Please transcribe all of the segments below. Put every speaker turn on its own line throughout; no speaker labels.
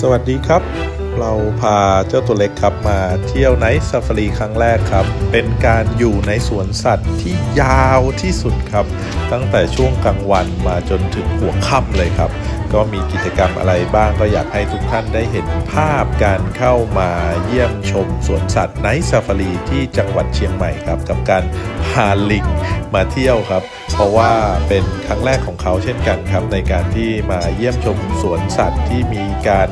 สวัสดีครับ เราพาเจ้าตัวเล็กครับมาเที่ยวไนท์ซาฟารีครั้งแรกครับ เป็นการอยู่ในสวนสัตว์ที่ยาวที่สุดครับ ตั้งแต่ช่วงกลางวันมาจนถึงหัวค่ำเลยครับ ก็มีกิจกรรมอะไรบ้างก็อยากให้ทุกท่านได้เห็นภาพการเข้ามาเยี่ยมชมสวนสัตว์ไนท์ซาฟารีที่จังหวัดเชียงใหม่ครับ กับการพาลิงมาเที่ยวครับ เพราะว่าเป็นครั้งแรกของเขาเช่นกันครับ ในการที่มาเยี่ยมชมสวนสัตว์ที่มีการ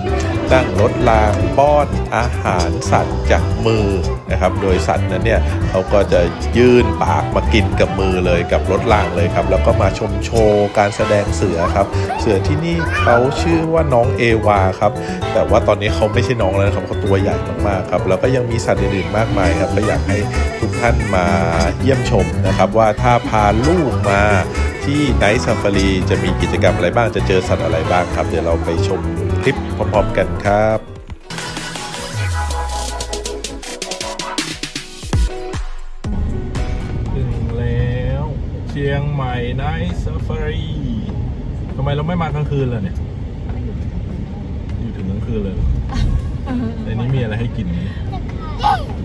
ตั้งรถรางป้อนอาหารสัตว์จากมือนะครับ โดยสัตว์นั้นเนี่ยเขาก็จะยื่นปากมากินกับมือเลยกับรถรางเลยครับ แล้วก็มาชมโชว์การแสดงเสือครับ เสือที่นี่เขาชื่อว่าน้องเอวาครับ แต่ว่าตอนนี้เขาไม่ใช่น้องแล้วครับเขาตัวใหญ่มากๆครับ แล้วก็ยังมีสัตว์อื่นๆมากมายครับก็อยากให้ทุกท่านมาเยี่ยมชมนะครับ ว่าถ้าพาลูกมาที่ไนท์ซ f ฟารีจะมีกิจกรรมอะไรบ้างจะเจอสัตว์อะไรบ้างครับ เดี๋ยวเราไปชมคลิปพร้อมๆกันครับ ชียงใหม่ไนท์ซ f ฟารีทำไมเราไม่มากลางคืนล่ะเนี่ย อยู่ถึงกลางคืนเลยเหรอในนี้มีอะไรให้กินไหม
Tiger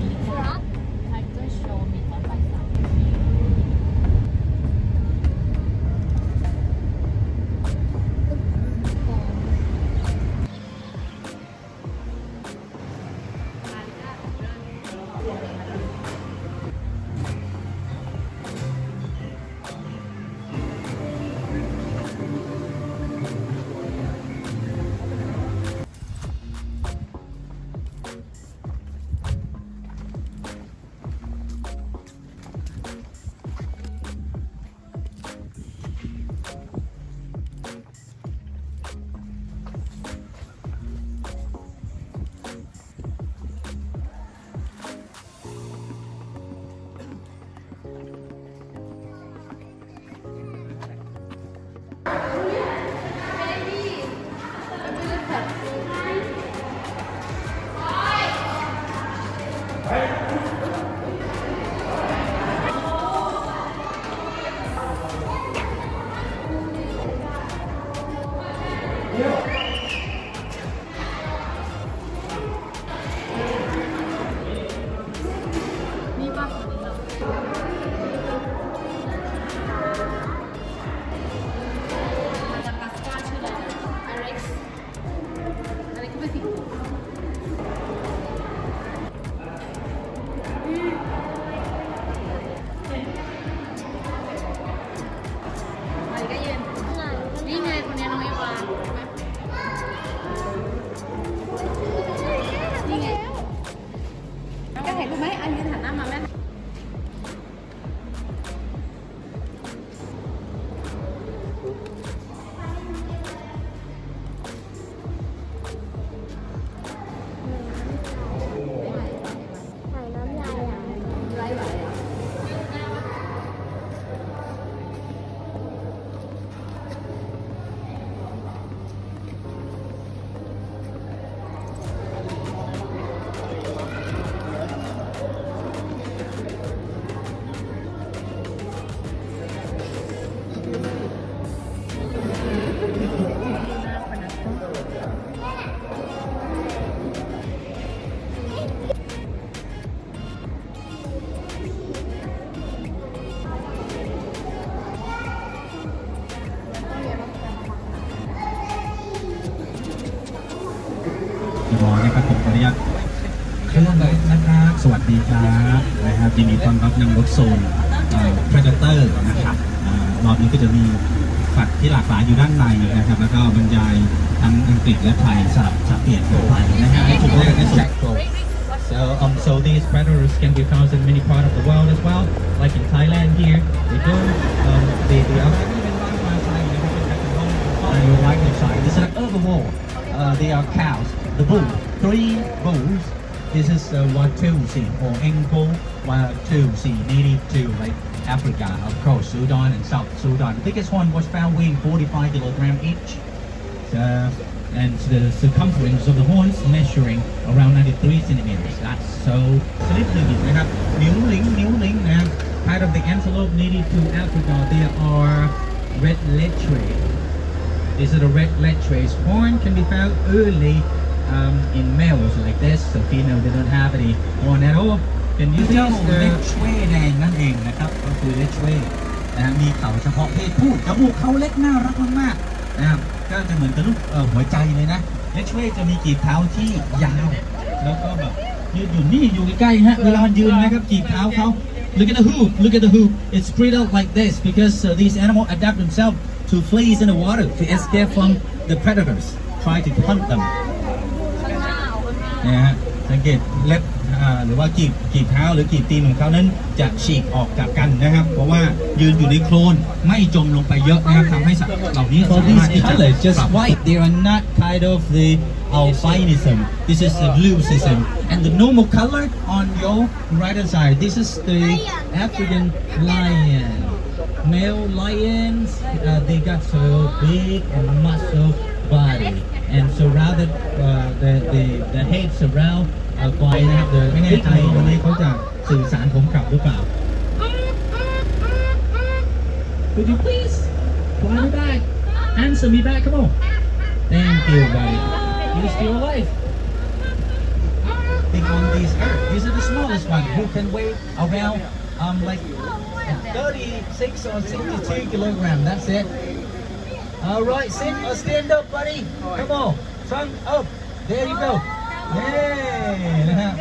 ครั
บนะครับยินดีต้อนรับยังรถโซนพระเดเตอร์นะครับรอบนี้ก็จะมีฝัดที่หลากหลายอยู่ด้านในนะครับ แล้วก็บรรยายทั้งอังกฤษและไทยสลับสับเปลี่ยนกันไปนะฮะในจุดแรกในสุด So, um, so these predators can be found in many parts of the world as well. Like in Thailand here, they do. Um, they, they are even wildlife side, you know, we can have the whole and your wildlife side. This is an herbivore. Uh, they are cows. The bull, three bulls. This is uh, Watusi or Engbull Watusi, native to like Africa, of course, Sudan and South Sudan. The biggest one was found weighing 45 kilogram each. Uh, and the circumference of the horns measuring around 93 centimeters. That's so significant นะครับนิ้วลิงนิ้วลิงนะครับ Part of the antelope native to Africa, there are red letrae. This is the red letrae's horn can be found early um, in males like this so female they don't have any horn at all เป็นยูเจ้าเล็กช่วยแดงนั่นเองนะครับก็คือเล็กช่วยนะฮะมีเขาเฉพาะเพศผู้จมูกเขาเล็กน่ารักมากๆนะครับก็จะเหมือนกับลูกเอ่อหัวใจเลยนะเล็กช่วยจะมีกีบเท้าที่ยาว แล้วก็แบบยืดหยุ่นนี่อยู่ใกล้ๆฮะเวลามันยืนนะครับกีบเท้าเขา Look at the hoop. Look at the hoop. It's spread out like this because uh, these animals adapt themselves to fleas in the water to escape from the predators. Try to hunt them.
ข้างหน้าเอาข้างห น้า
นะฮะสังเกตเล็บอ่าหรือว่ากีบกีบเท้าหรือกีบตีนของเขานั้นจะฉีกออกจากกันนะครับ เพราะว่ายืนอยู่ในโคลนไม่จมลงไปเยอะนะครับทำให้สัตว์เหล่านี้
For
สา
these
มารถที่จะ
colors, just
ปรับ
white, they are not kind of the albinism. This is the bluesism. And the normal color on your right hand side, this is the African lion. Male lions, uh, they got so big and muscle body. And surrounded, uh, the, the, the head surround uh, by
นะครับ
the
ไม่แน่
big
ใจว่าวันนี้
male.
เขาจะสื่อสารผมกลับหรือเปล่า
Could you please fly me back? Answer me back, come on. Thank you, buddy. You're still alive.
Think on these earth. These are the smallest one who can weigh around um like
36 or 62 kilogram. That's it. All right, sit or stand up, buddy. Come on, trunk up. There you go.
เย้นะฮะ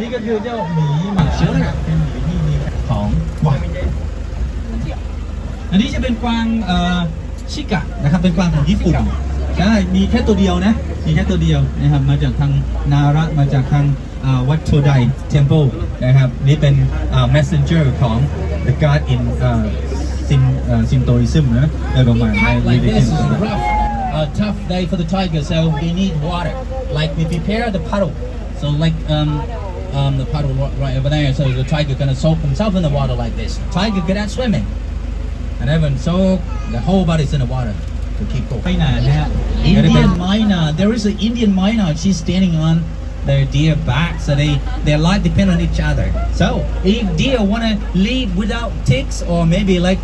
นี่ก็คือเจ้าหมีหมานะครับเป็นหมีที่มีของกวางอันนี้จะเป็นกวางเอ่อชิกะนะครับ เป็นกวางของญี่ปุ่นใช่มีแค่ตัวเดียวนะ มีแค่ตัวเดียวนะครับ มาจากทางนาระ มาจากทางอ่าวัดโชได temple นะครับ นี่เป็นอ่า messenger ของ the god in อ่าซินอ่า Shintoism นะโดยประมาณใน
Fight like this is
religion
a rough, uh, tough day for the tiger, so they need water. Like we prepare the puddle, so like um, um, the puddle ri- right over there, so the tiger gonna soak himself in the water like this. Tiger good at swimming, and even soak the whole body's in the water to keep cool.
ไม่นานนะฮะเดี๋ยวได้เป็น
Indian myna. There is an Indian myna. She's standing on their deer back, so they their life depend on each other. So if deer wanna leave without ticks or maybe like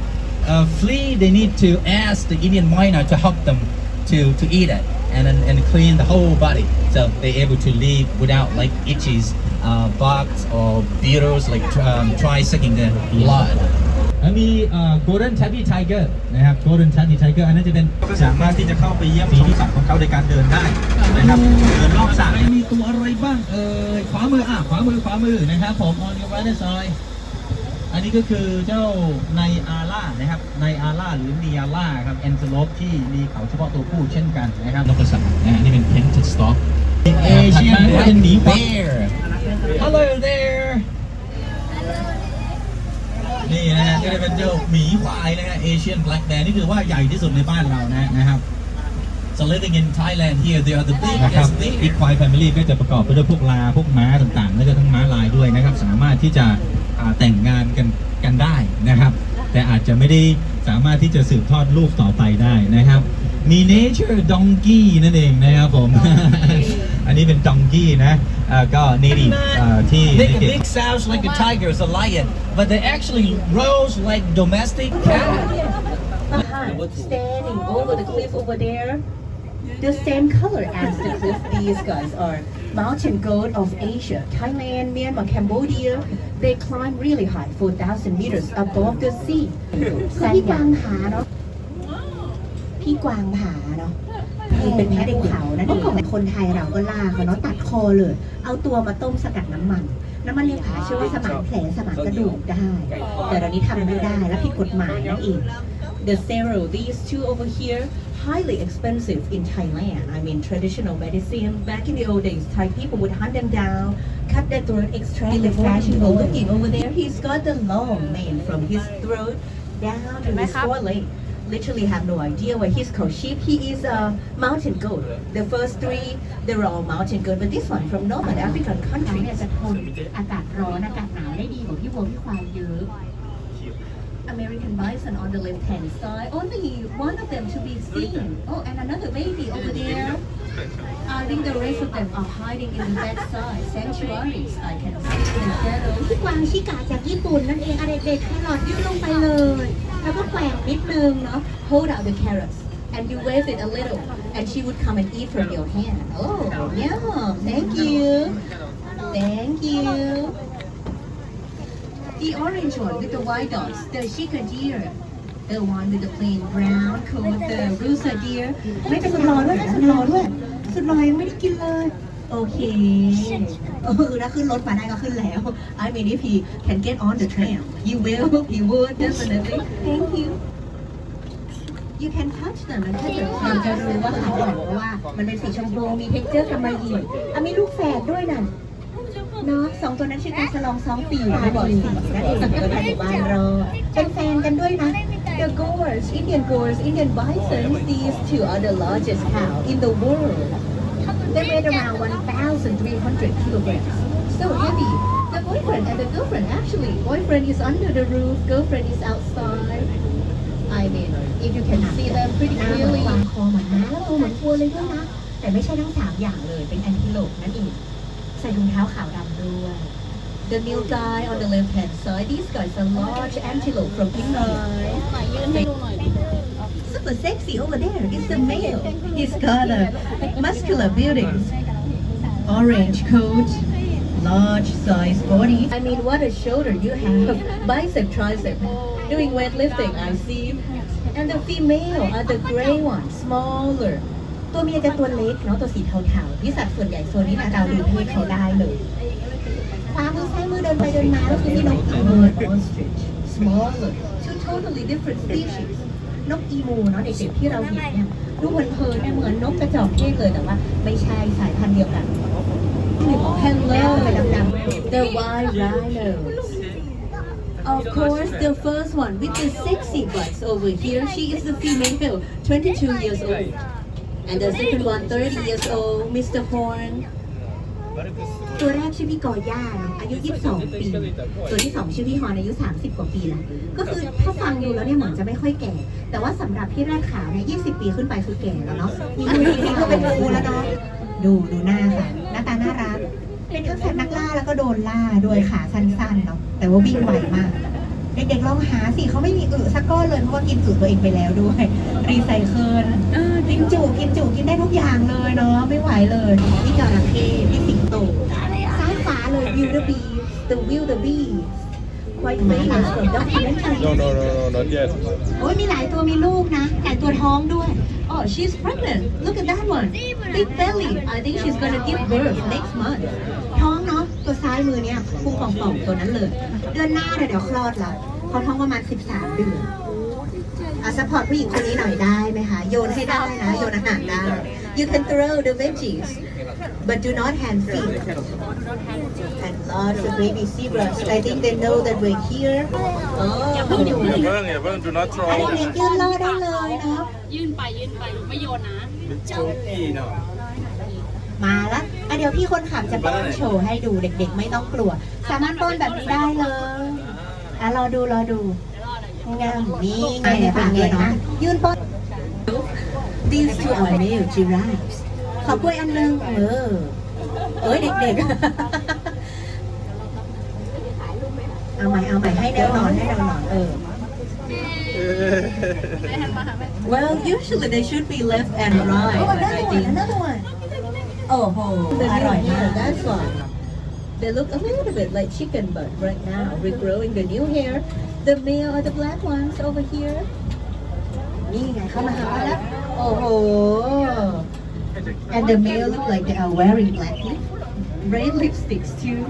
uh, flee, they need to ask the Indian myna to help them to to eat it and and, and clean the whole body. So they're able to leave without like itches, uh, bugs or beetles like um, try sucking the blood.
แล้วมีเอ่อ golden tabby tiger นะครับ golden tabby tiger อันนั้นจะเป็นสามารถที่จะเข้าไปเยี่ยมชมสัตว์ของเขาในการเดินได้นะครับเดินรอบสระมีตัวอะไรบ้างเอ่ยขวามืออะขวามือขวามือนะครับผม on your right hand side อั นนี้ก็คือเจ้าในอาล่านะครับในอาล่าหรือเนียล่าครับแอน e โลปที่มีเขาเฉพาะตัวผู้เช่นกันนะครับนกกระสับนะฮะนี่เป็น painted stock
Asian
ถัดมา
black
เป็นหมีควาย
bear. Hello there.
นี่นะฮะก็จะเป็นเจ้าหมีควายนะฮะ Asian Black Bear นี่คือว่าใหญ่ที่สุดในบ้านเรานะนะครับ
So living in Thailand here, they are the
นะครับ
biggest
อี
bear.
ควายแฟมิลี่ก็จะประกอบไปด้วยพวกลา พวกม้าต่างๆ แล้วก็ทั้งม้าลายด้วยนะครับ สามารถที่จะ อ่าแต่งงานกันกันได้นะครับ แต่อาจจะไม่ได้สามารถที่จะสืบทอดลูกต่อไปได้นะครับ มี nature donkey นั่นเองนะครับผม อันนี้เป็น donkey นะอ่าก็ native อ่าที่
Make a
ที่
big sounds like a tiger, it's a lion, but they actually roars like domestic cat.
standing over the cliff over there. The same color as the cliff these guys are. Mountain goat of Asia, Thailand, Myanmar, Cambodia. They climb really high, 4,000 meters above the sea.
คือพี่กวางผาเนาะ พี่กวางผาเนาะคือเป็นแพะภูเขานั่นเองคนไทยเราก็ล่าเขาเนาะตัดคอเลย เอาตัวมาต้มสกัดน้ำมัน น้ำมันเลี้ยงผาชื่อว่าสมานแผลสมานกระดูกได้ แต่ตอนนี้ทำไม่ได้และผิดกฎหมายนั่นเอง
The several, these two over here, highly expensive in Thailand. I mean, traditional medicine. Back in the old days, Thai people would hunt them down, cut their throat, extract the fashionable looking over there. He's got the long mane from his throat down to his foreleg. Literally have no idea why he's called sheep. He is a mountain goat. The first three, they're all mountain goat, but this one from Northern African
เขาเนี่ย
countries.
จะทนอากาศร้อนอากาศหนาวได้ดีกว่าพี่วัวพี่ควายเยอะ
American bison on the left hand side. Only one of them to be seen. Oh, and another baby over there. I think the rest of them are hiding in the back side. Sanctuaries, I can see in the shadows.
พี่กวางชิกาจากญี่ปุ่นนั่นเองอะไรเด็กแครอทยื่นลงไปเลย แล้วก็แกว่งนิดนึงเนาะ
Hold out the carrots. and you wave it a little, and she would come and eat from your hand. Oh, yum! Thank you, thank you. The orange one with the white dots, the chica deer. The one with the plain brown coat, the rusa deer. ไม่เป็นสุดรอด้วยนะสุดรอด้วยสุดรอยังไม่ได้กินเลย โอเคเออถ้าขึ้นรถมาได้ก็ขึ้นแล้ว I mean if he can get on the tram you will he would definitely thank you you can touch them and touch them เราจะรู้ว่าเขาอ่อนเพราะว่า มันเป็นสีชมพูมี texture กำมะหยี่อะมีลูกแฝดด้วยนั่น เนาะสองตัวนั้นชื่อการสลองสองปีไม่บอกสีนั่นเองก็ได้อยู่บ้านเรอเป็นแฟนกันด้วยนะ The Gores, Indian Gores, Indian Bison these two are the largest cow in the world. They weigh around 1,300 kilograms. So heavy. The boyfriend and the girlfriend actually, boyfriend is under the roof, girlfriend is outside. I mean, if you can see them pretty clearly.
กวางคอเหมือนม้าแล้วตัวเหมือนวัวเลยด้วยนะ แต่ไม่ใช่ทั้งสามอย่างเลย เป็นแอนติโลปนั่นเอง ใส่ถุงเท้าขาวดำด้วย
The new guy on the left hand side, these guys are large antelope from India.
หมายยืนให้ดูหน่อย
Super sexy over there. It's the male. He's got a muscular buildings, orange coat, large size body. I mean, what a shoulder you have. Bicep, tricep. Doing weightlifting, I see. And the female are the gray ones, smaller.
ตัวเมียจะตัวเล็กเนาะตัวสีเทาๆที่สัตว์ส่วนใหญ่โซนนี้นะเราดูเพศเขาได้เลยขวามือซ้ายมือเดินไปเดินมาก็คือพี่นกอีมู
Bird ostrich, smaller. Two totally different species.
นกอีมูเนาะเด็กๆที่เราเห็นเนี่ยดูเพลินๆเนี่ยเหมือนนกกระจอกเทศเลยแต่ว่าไม่ใช่สายพันธุ์เดียวกัน
Hello, the white rhinos. Of course, the first one with the sexy butts over here, she is the female, 22 years old. And the second one, 30 years old, Mr. Horn.
ตัวแรกชื่อพี่กอย่าอายุ 22 ปี ตัวที่สองชื่อพี่ฮอนอายุ 30 กว่าปีแล้ว ก็คือถ้าฟังดูแล้วเนี่ยเหมือนจะไม่ค่อยแก่ แต่ว่าสำหรับพี่แรกขาวเนี่ย20 ปีขึ้นไปคือแก่แล้วเนาะอีกคนนี้ก็เป็นครูแล้วเนาะ ดูดูหน้าค่ะ หน้าตาน่ารัก เป็นทั้งสัตว์นักล่าแล้วก็โดนล่าด้วยขาสั้นๆเนาะ แต่ว่าวิ่งไวมาก เด็กๆลองหาสิเขาไม่มีอึสักก้อนเลยเพราะว่ากินอึตัวเองไปแล้วด้วย รีไซเคิลกินจุกินจุกินได้ทุกอย่างเลยเนาะไม่ไหวเลยพี่จระเข้พี่สิงโตซ้ายขวาเลย wildebeest the wildebeest quite famous from documentary
no no no no not yet
โอ้ยมีหลายตัวมีลูกนะหลายตัวท้องด้วย
Oh, she's pregnant. Look at that one. Big belly. I think she's gonna give birth next month.
ท้องเนาะตัว ซ้ายมือเนี่ยพุงป่องๆตัวนั้นเลย เดือนหน้าเดี๋ยวเดี๋ยวคลอดละเขาท้องประมาณ 13 เดือนอะสปอร์ตผู้หญิงคนนี้หน่อยได้ไหมคะโยนให้ได้นะโยนอาหารได้
You can throw the veggies, but do not hand feed.
and lots of baby zebras I think they know that we're here
อ๋อ
อย่าเพิ่งอย่าเพิ่ง do not
อัน
throw
เด็กๆยืนรอได้เลยเนาะ
ยื่นไปยื่นไปไม่โยนนะ
มาละอะเดี๋ยวพี่คนขับจะป้อนโชว์ให้ดูเด็กๆ ไม่ต้องกลัว สามารถป้อนแบบนี้ได้เลยอะรอดูรอดูงามนี่ไงเนี่ยเป็นไงเนาะยืนป้อน
These two are male giraffes.
ขอกล้วยอันนึงเออเอ้ยเด็กๆ เอาใหม่เอาใหม่ให้แนวนอนให้แนวนอนเออ
Well, usually they should be left and right,
Oh,
but I
another one,
think
another one.
โอ้โห the
อร่อย
new
มาก
hair, that's one. They look a little bit like chicken, but right now regrowing the new hair. The male are the black ones over here.
นี่ไงเข้ามาหาแล้ว
โอ้โห And the male look like they are wearing black lip, red lipsticks too.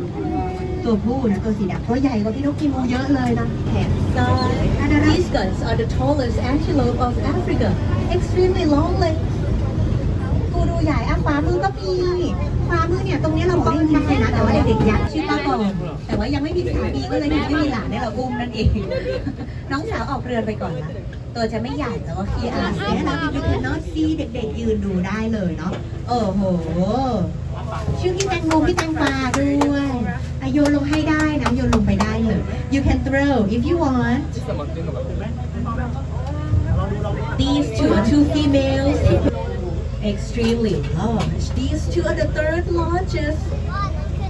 ตัวผู้นะตัวสีดำตัวใหญ่กว่าพี่นกกิมูเยอะเลยนะแขน
Side. These guys are the tallest antelope of Africa. Extremely long legs.
กูดูใหญ่อะขวามือก็มีขวามือเนี่ยตรงนี้เราป้อนได้นะแต่ว่าเด็กๆยักษ์ชื่อป้าบอมแต่ว่ายังไม่มีสามีก็เลยยังไม่มีหลานให้เราอุ้มนั่นเอง น้องสาวออกเรือนไปก่อนละตัวจะไม่ใหญ่แต่ว่าคีอาร์เซียนะพี่พี่นอตซีเด็กๆยืนดูได้เลยเนาะโอ้โห ชื่อพี่แตงโมพี่แตงปาด้วยอะโยนลงให้ได้นะโยนลงไปได้เลย you can throw if you want
These two are two females. Extremely large. These two are the third largest.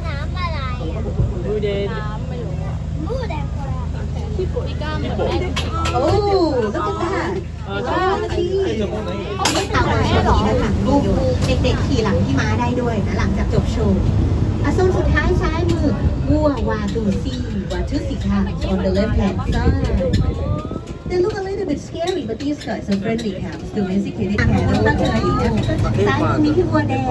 น้ำอะไรบูเดนน้ำไม่รู้บูเดนพี่ก้ามเหมือนแม่จริงๆ
โอ้ look at that ว้าวที่
เอาไม่
เอา
ทำ
มา
แม่
แม่
เห
ห
ร
ร
อ
อลูกเด็กๆขี่หลังพี่ม้าได้ด้วยนะหลังจากจบโชว์อะโซนสุดท้ายซ้ายมือวัววาตูซี่วาทูสิค่ะ on the left hand side They look a little bit scary but these guys are friendly cats domesticated cat ตั้งใจอยู่นะซ้ายมือมีพี่วัวแดง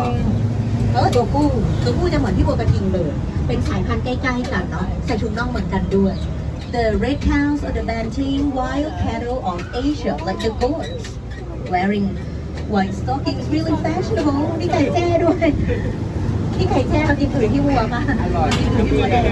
เออตัวผู้ตัวผู้จะเหมือนพี่บัวกระทิงเลย เป็นสายพันธุ์ใกล้ๆกันเนาะ ใส่ถุงน่องเหมือนกันด้วย The red cows are the Banting wild cattle of Asia like the goats wearing white stockings really fashionable มีไก่แจ้ด้วย นี่ไก่แจ้เราจริงคือที่วัวป่ะจริงคือที่วัวแดง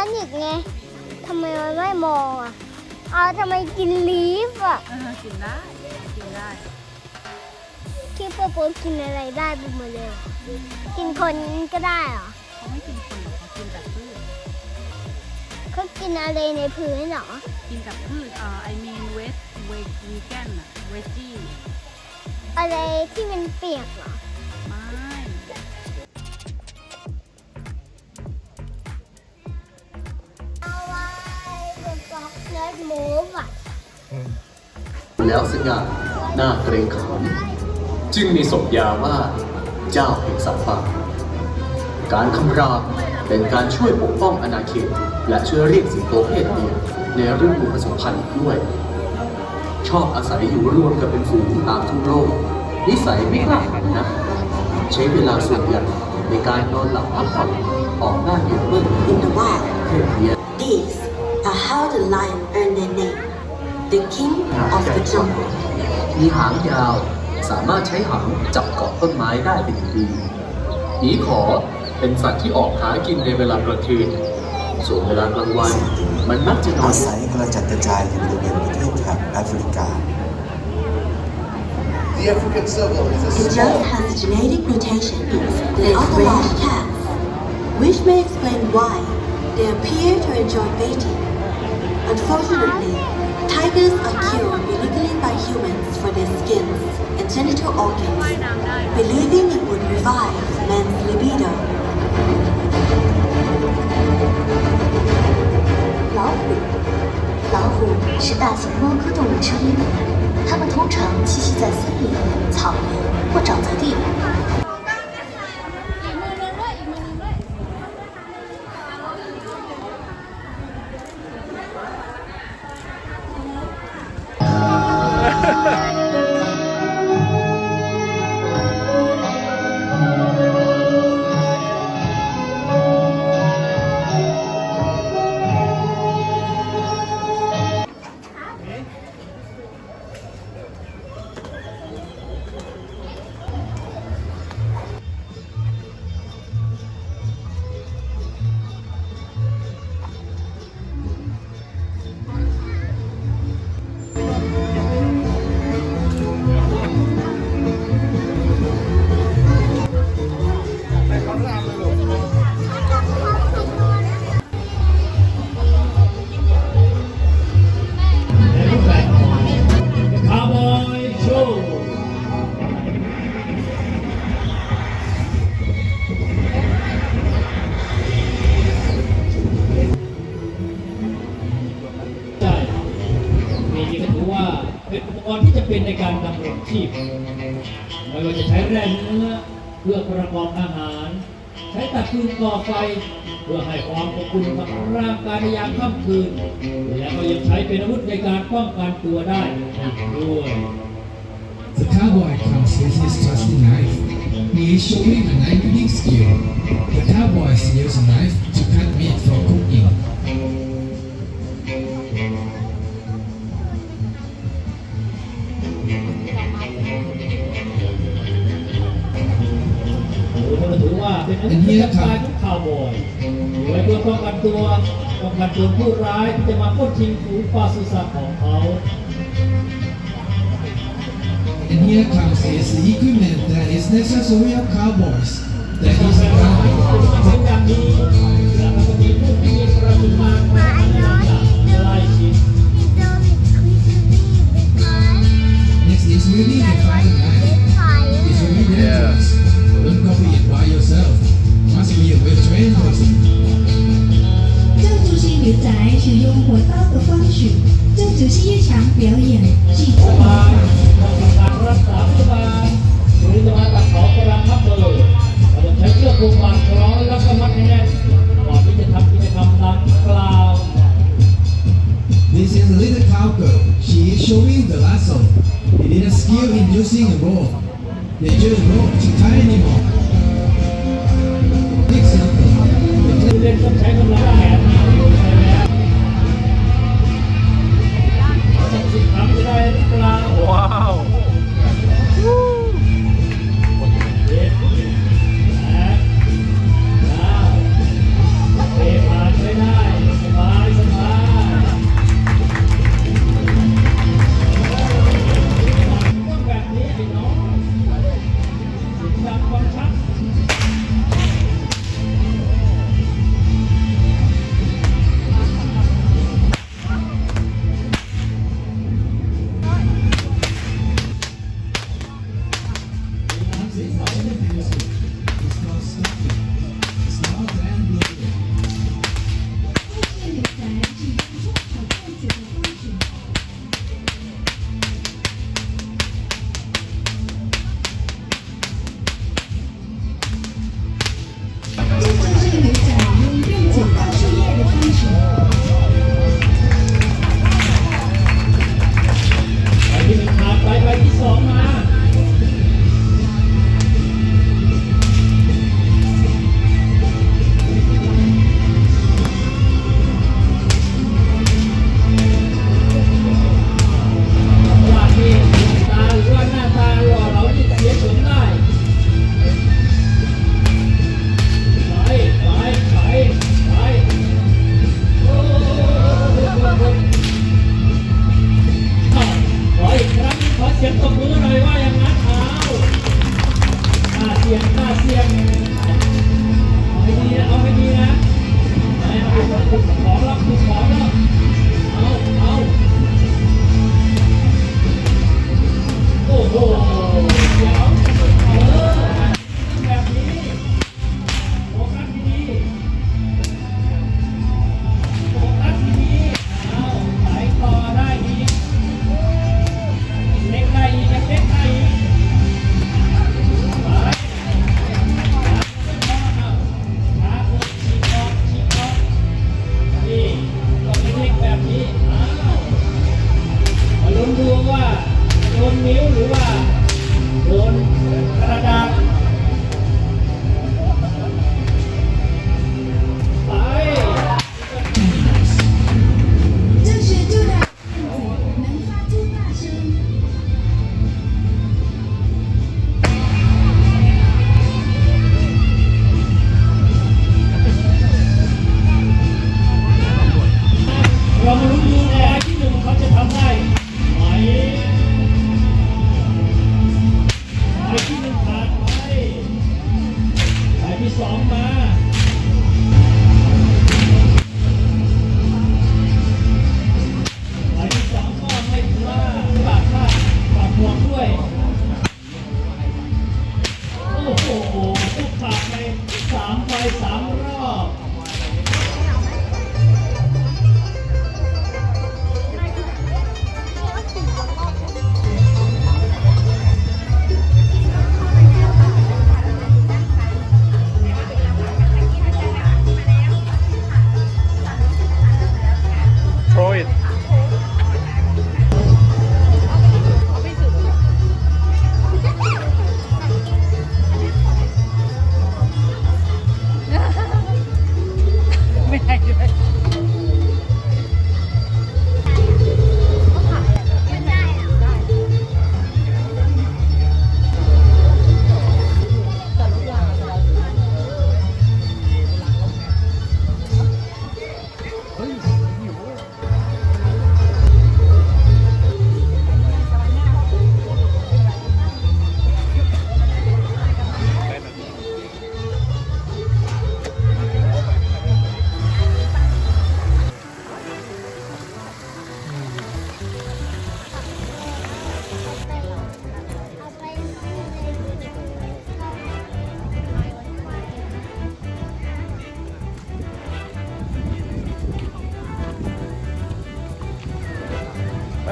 นั้นอีกไงทำไมมัน
ไม่มองอะเอาทำไมกินลีฟอะ
กินได้ กินได้
คิดว่าโป๊กินอะไรได้ไปหมดเลย กินคนก็ได้เหรอ
เขาไม่กินคนหรอกเขากินแต่พืชเขา
กินอะไรในพื้นเหรอ
กินกับพืชเอ่อ I mean wet wet vegan อะ veggie
อะไรที่มันเปียกเหรอ
แล้วสง่าหน้าเกรงขามจึงมีสมญาว่าเจ้าแห่งสัตว์ป่าการคำรามเป็นการช่วยปกป้องอาณาเขต และช่วยเรียกสิงโตเพศเมียในฤดูผสมพันธุ์อีกด้วย ชอบอาศัยอยู่ร่วมกับเป็นฝูงตามทุ่งโลก นิสัยไม่กล้าหาญนะใช้เวลาส่วนใหญ่ในการนอนหลับพักผ่อนออกหน้าเหยื่อเมื่อ
In the wild,
เพศเมีย
these are how the lion earned their name, the king of the jungle.
มีหางยาว สามารถใช้หางจับเกาะต้นไม้ได้เป็นอย่างดีหมีขอเป็นสัตว์ที่ออกหากินในเวลากลางคืน ส่วนเวลากลางวัน มันมักจะนอ
อานศัยกระจัดกระจายอยู่บริเวณประเทศแถบแอฟริกา
The dove has a genetic mutation in other large cats, which may explain why they appear to enjoy mating. Unfortunately, tigers are killed illegally by humans for their skins and genital organs, believing it would revive man's libido.
老虎，老虎是大型猫科动物之一，它们通常栖息在森林、草原或沼泽地。
เป็นในการดำรงชีพ ไม่ว่าจะใช้แร่เนื้อเพื่อประกอบอาหาร ใช้ตัดฟืนก่อไฟ เพื่อให้ความอบอุ่นกับร่างกายในยามค่ำคืน และก็ยังใช้เป็นอาวุธในการป้องกันตัวได้อีกด้วย
The cowboy comes with his trusty knife. He is showing a knife making skill. The cowboys use a knife to cut meat for cooking.
เป็นอาวุธที่ทำลายทุกข่าวบอยไว้เพื่อป้องกันตัวป้องกันตัวผู้ร้ายที่จะมาปล้นชิงฝูงปลาสุสัตว์ของเขา
And here comes is the equipment that is necessary of cowboys. That is a gun.
เป็นอย่างนี้แล้วก็มีผู้ที่มีประสบการณ์ในการไล่ชิง
Next is really Must be a well-trained person.
这就是牛仔使用火刀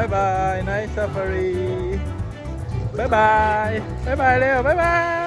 bye. Nice safari. Bye bye. Bye bye
Leo. bye bye